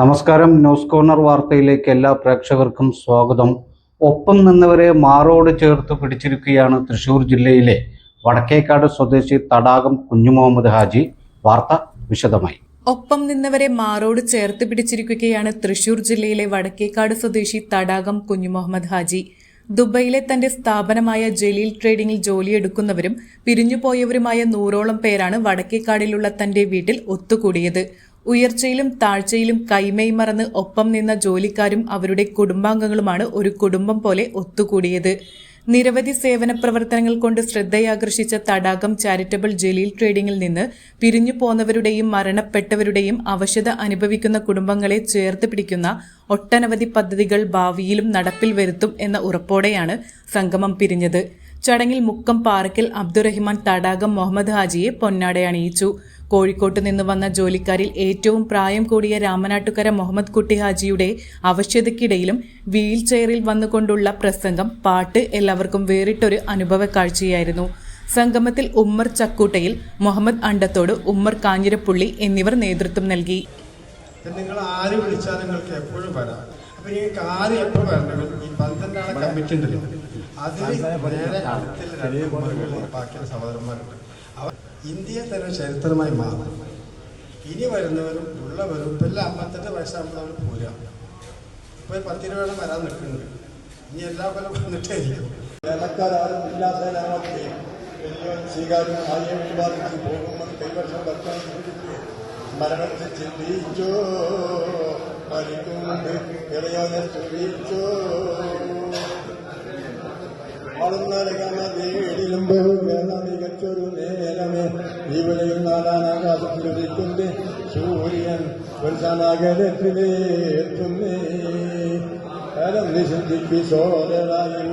നമസ്കാരം. News corner വാർത്തയിലേക്ക് എല്ലാ പ്രേക്ഷകർക്കും സ്വാഗതം. ഒപ്പം നിന്നവരെ മാറോട് ചേർത്ത് പിടിച്ചിരിക്കുകയാണ് തൃശൂർ ജില്ലയിലെ വടക്കേക്കാട് സ്വദേശി തടാകം കുഞ്ഞുമുഹമ്മദ് ഹാജി. വാർത്ത വിശദമായി. ഒപ്പം നിന്നവരെ മാറോട് ചേർത്ത് പിടിച്ചിരിക്കുകയാണ് തൃശൂർ ജില്ലയിലെ വടക്കേക്കാട് സ്വദേശി തടാകം കുഞ്ഞുമുഹമ്മദ് ഹാജി. ദുബൈയിലെ തന്റെ സ്ഥാപനമായ ജലീൽ ട്രേഡിംഗിൽ ജോലിയെടുക്കുന്നവരും പിരിഞ്ഞുപോയവരുമായ നൂറോളം പേരാണ് വടക്കേക്കാടിലുള്ള തന്റെ വീട്ടിൽ ഒത്തുകൂടിയത്. ഉയർച്ചയിലും താഴ്ചയിലും കൈമൈ മറന്ന് ഒപ്പം നിന്ന ജോലിക്കാരും അവരുടെ കുടുംബാംഗങ്ങളുമാണ് ഒരു കുടുംബം പോലെ ഒത്തുകൂടിയത്. നിരവധി സേവന പ്രവർത്തനങ്ങൾ കൊണ്ട് ശ്രദ്ധയാകർഷിച്ച തടാകം ചാരിറ്റബിൾ ജലീൽ ട്രേഡിംഗിൽ നിന്ന് പിരിഞ്ഞു പോന്നവരുടെയും മരണപ്പെട്ടവരുടെയും അവശത അനുഭവിക്കുന്ന കുടുംബങ്ങളെ ചേർത്ത് പിടിക്കുന്ന ഒട്ടനവധി പദ്ധതികൾ ഭാവിയിലും നടപ്പിൽ വരുത്തും എന്ന ഉറപ്പോടെയാണ് സംഗമം പിരിഞ്ഞത്. ചടങ്ങിൽ മുക്കം പാറക്കൽ അബ്ദുറഹിമാൻ തടാകം മുഹമ്മദ് ഹാജിയെ പൊന്നാടയണിയിച്ചു. കോഴിക്കോട്ട് നിന്ന് വന്ന ജോലിക്കാരിൽ ഏറ്റവും പ്രായം കൂടിയ രാമനാട്ടുകര മുഹമ്മദ് കുട്ടി ഹാജിയുടെ അവശ്യതയ്ക്കിടയിലും വീൽ ചെയറിൽ വന്നുകൊണ്ടുള്ള പ്രസംഗം പാട്ട് എല്ലാവർക്കും വേറിട്ടൊരു അനുഭവ കാഴ്ചയായിരുന്നു. സംഗമത്തിൽ ഉമ്മർ ചക്കൂട്ടയിൽ മുഹമ്മദ് അണ്ടത്തോട് ഉമ്മർ കാഞ്ഞിരപ്പുള്ളി എന്നിവർ നേതൃത്വം നൽകി. നിങ്ങൾ ആര് വിളിച്ചാൽ നിങ്ങൾക്ക് എപ്പോഴും വരാം. അപ്പൊ എപ്പോൾ ഈ കമ്മിറ്റി ഉണ്ടല്ലോ അതിൽ നേരെ അടുത്തിൽ രണ്ട് ബാക്കിയുള്ള സഹോദരന്മാരുണ്ട്. അവർ ഇന്ത്യയെ തന്നെ ചരിത്രമായി മാറും. ഇനി വരുന്നവരും ഉള്ളവരും ഇപ്പം എല്ലാം അമ്പത്തെട്ട് വയസ്സാകുമ്പോൾ പോരാ. ഇപ്പൊ പത്തിരുപേടം വരാൻ നിൽക്കുന്നുണ്ട്. ഇനി എല്ലാ കൊല്ലം വന്നിട്ടായിരിക്കും. വേലക്കാരും ഇല്ലാത്ത ഞങ്ങൾക്ക് വലിയ ഇവിടെയും നാലാനാകാശത്തിലുദിക്കുന്നേ സൂര്യൻ പുരുഷനാകരത്തിലേ എത്തുന്നേ. കാലം നിശിദ്ധി സോദരായും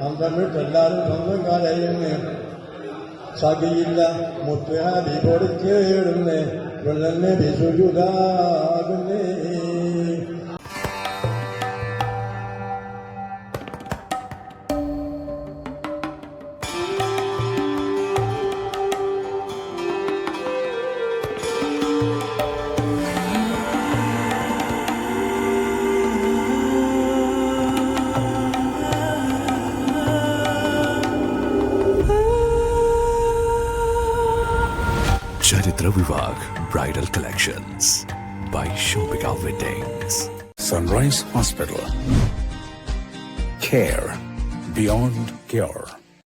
അന്തം വിട്ടെല്ലാരും സ്വന്തം കാലയുന്നേ സഖിയില്ല മുത്തുഹാദി കൊടുക്കേടുന്നേ വെള്ളന്നെ വിസുജുതാകുന്നേ Chitra Vivag Bridal Collections by Shobhika Weddings. Sunrise Hospital. Care beyond cure.